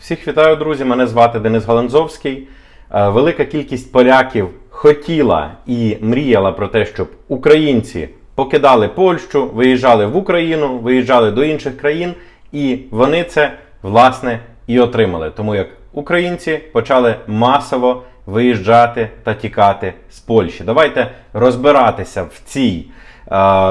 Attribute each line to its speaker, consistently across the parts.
Speaker 1: Всіх вітаю, друзі! Мене звати Денис Галанзовський. Е, Велика кількість поляків хотіла і мріяла про те, щоб українці покидали Польщу, виїжджали в Україну, виїжджали до інших країн, і вони це власне і отримали. Тому як українці почали масово виїжджати та тікати з Польщі. Давайте розбиратися в цій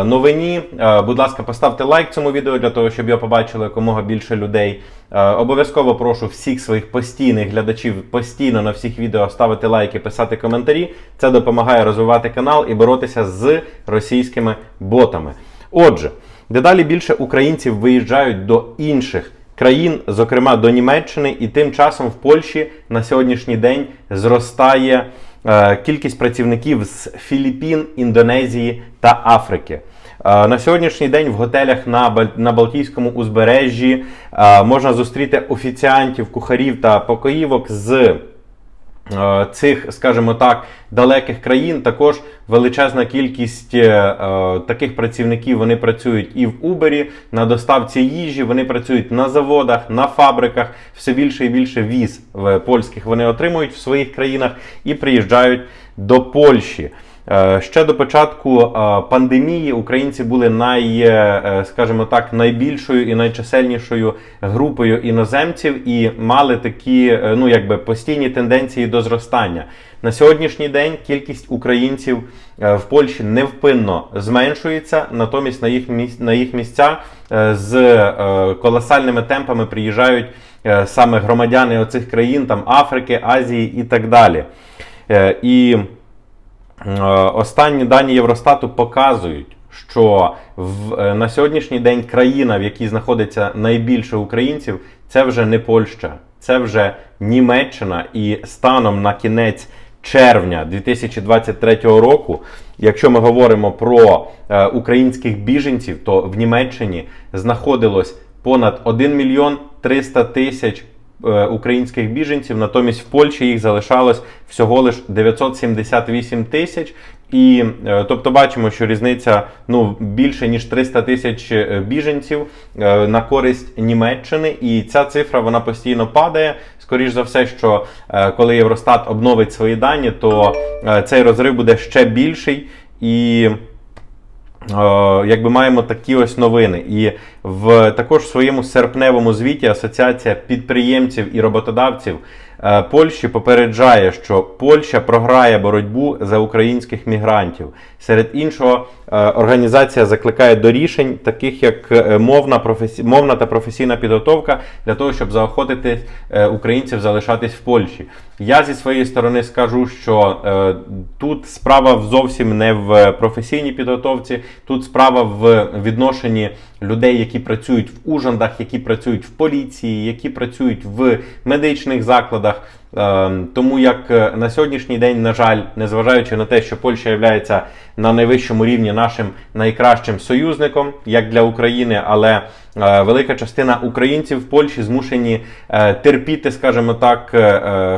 Speaker 1: новині. Е, Будь ласка, поставте лайк цьому відео для того, щоб його побачило якомога більше людей. Е, Обов'язково прошу всіх своїх постійних глядачів постійно на всіх відео ставити лайки, писати коментарі. Це допомагає розвивати канал і боротися з російськими ботами. Отже, дедалі більше українців виїжджають до інших країн, зокрема до Німеччини, і тим часом в Польщі на сьогоднішній день зростає е, кількість працівників з Філіппін, Індонезії та Африки. Е, На сьогоднішній день в готелях на, на Балтійському узбережжі е, можна зустріти офіціантів, кухарів та покоївок з е, цих, скажімо так, далеких країн також величезна кількість е, е, таких працівників вони працюють і в Uber, на доставці їжі, вони працюють на заводах, на фабриках. Все більше і більше віз в польських вони отримують в своїх країнах і приїжджають до Польщі. Е, Ще до початку е, пандемії українці були най, е, скажімо так, найбільшою і найчисельнішою групою іноземців і мали такі ну, якби постійні тенденції до зростання. На сьогоднішній день кількість українців в Польщі невпинно зменшується, натомість на їх місць, на їх місця з колосальними темпами приїжджають саме громадяни оцих країн, там Африки, Азії і так далі. І Останні дані Євростату показують, що в, е, на сьогоднішній день країна, в якій знаходиться найбільше українців, це вже не Польща, це вже Німеччина. І станом на кінець червня 2023 року, якщо ми говоримо про е, українських біженців, то в Німеччині знаходилось понад 1 мільйон 300 тисяч е, українських біженців, натомість в Польщі їх залишалось всього лиш 978 тисяч. І е, тобто бачимо, що різниця ну більше ніж 300 тисяч е, біженців е, на користь Німеччини, і ця цифра вона постійно падає. Скоріш за все, що е, коли Євростат обновить свої дані, то е, цей розрив буде ще більший і. Е, Якби маємо такі ось новини, і в також в своєму серпневому звіті Асоціація підприємців і роботодавців Польщі попереджає, що Польща програє боротьбу за українських мігрантів. Серед іншого, е, організація закликає до рішень, таких як е, мовна, професі... мовна та професійна підготовка, для того, щоб заохотити е, українців залишатись в Польщі. Я зі своєї сторони скажу, що е, тут справа зовсім не в професійній підготовці, тут справа в відношенні людей, які працюють в ужандах, які працюють в поліції, які працюють в медичних закладах. Е, Тому як е, на сьогоднішній день, на жаль, незважаючи на те, що Польща є на найвищому рівні нашим найкращим союзником, як для України, але е, велика частина українців в Польщі змушені е, терпіти, скажімо так,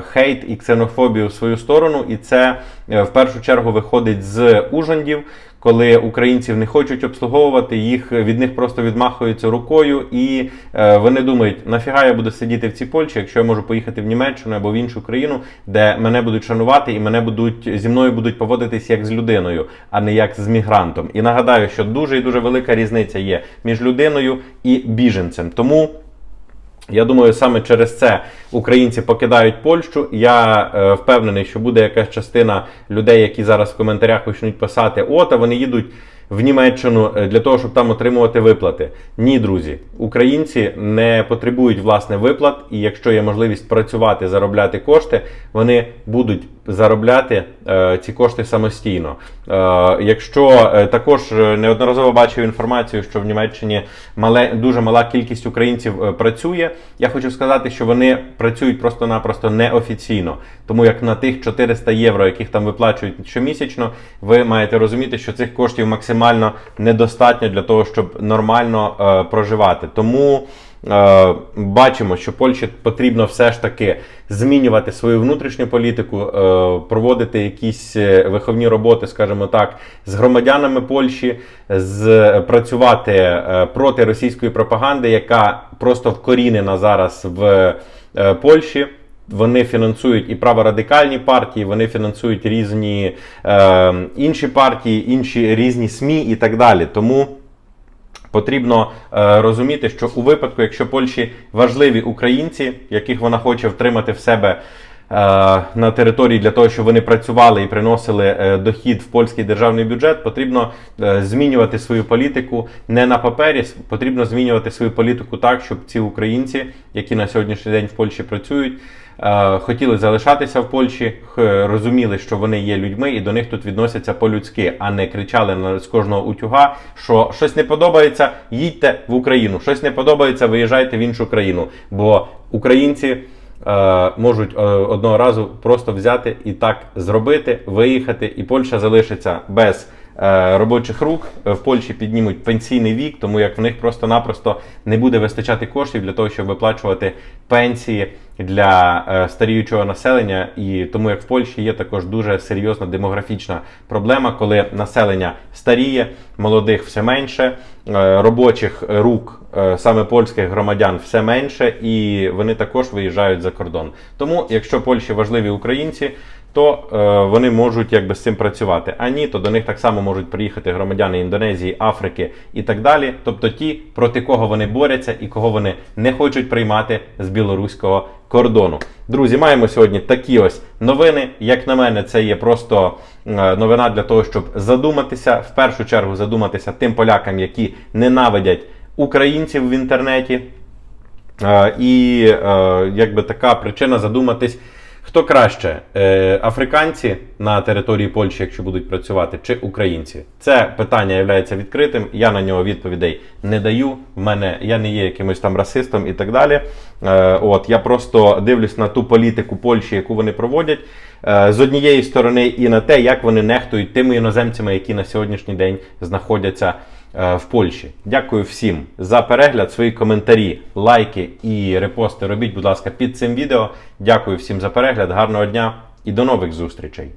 Speaker 1: хейт і ксенофобію в свою сторону, і це в першу чергу виходить з ужандів. Коли українців не хочуть обслуговувати, їх від них просто відмахуються рукою, і е, вони думають, нафіга я буду сидіти в цій Польщі, якщо я можу поїхати в Німеччину або в іншу країну, де мене будуть шанувати і мене будуть зі мною будуть поводитись як з людиною, а не як з мігрантом. І нагадаю, що дуже і дуже велика різниця є між людиною і біженцем. Тому. Я думаю, саме через це українці покидають Польщу. Я е, впевнений, що буде якась частина людей, які зараз в коментарях почнуть писати: от, а вони їдуть в Німеччину е, для того, щоб там отримувати виплати. Ні, друзі, українці не потребують власне виплат, і якщо є можливість працювати, заробляти кошти, вони будуть заробляти е, ці кошти самостійно. Е, якщо е, також е, неодноразово бачив інформацію, що в Німеччині мале дуже мала кількість українців е, працює, я хочу сказати, що вони працюють просто-напросто неофіційно. Тому як на тих 400 євро, яких там виплачують щомісячно, ви маєте розуміти, що цих коштів максимально недостатньо для того, щоб нормально е, проживати. Тому. е, бачимо, що Польщі потрібно все ж таки змінювати свою внутрішню політику, е, проводити якісь е, виховні роботи, скажімо так, з громадянами Польщі, з працювати е, проти російської пропаганди, яка просто вкорінена зараз в е, Польщі. Вони фінансують і праворадикальні партії, вони фінансують різні е, інші партії, інші різні СМІ і так далі. Тому потрібно е, розуміти, що у випадку, якщо Польщі важливі українці, яких вона хоче втримати в себе на території для того, щоб вони працювали і приносили е, дохід в польський державний бюджет, потрібно е, змінювати свою політику не на папері, потрібно змінювати свою політику так, щоб ці українці, які на сьогоднішній день в Польщі працюють, е, хотіли залишатися в Польщі, розуміли, що вони є людьми, і до них тут відносяться по-людськи, а не кричали на з кожного утюга, що щось не подобається, їдьте в Україну, щось не подобається, виїжджайте в іншу країну. Бо українці. Е, Можуть е, одного разу просто взяти і так зробити, виїхати, і Польща залишиться без робочих рук. Е, В Польщі піднімуть пенсійний вік, тому як в них просто-напросто не буде вистачати коштів для того, щоб виплачувати пенсії для е, старіючого населення. І тому як в Польщі є також дуже серйозна демографічна проблема, коли населення старіє, молодих все менше, е, робочих рук е, саме польських громадян все менше, і вони також виїжджають за кордон. Тому, якщо Польщі важливі українці, то е, вони можуть якби з цим працювати. А ні, то до них так само можуть приїхати громадяни Індонезії, Африки і так далі. Тобто ті, проти кого вони борються і кого вони не хочуть приймати з білоруського кордону. Друзі, маємо сьогодні такі ось новини. Як на мене, це є просто е, новина для того, щоб задуматися, в першу чергу задуматися тим полякам, які ненавидять українців в інтернеті. Е, І е, якби така причина задуматись, хто краще е, африканці на території Польщі, якщо будуть працювати, чи українці? Це питання є відкритим. Я на нього відповідей не даю. В мене я не є якимось там расистом і так далі. Е, От я просто дивлюсь на ту політику Польщі, яку вони проводять. Е, З однієї сторони, і на те, як вони нехтують тими іноземцями, які на сьогоднішній день знаходяться е, в Польщі. Дякую всім за перегляд, свої коментарі, лайки і репости робіть, будь ласка, під цим відео. Дякую всім за перегляд, гарного дня і до нових зустрічей.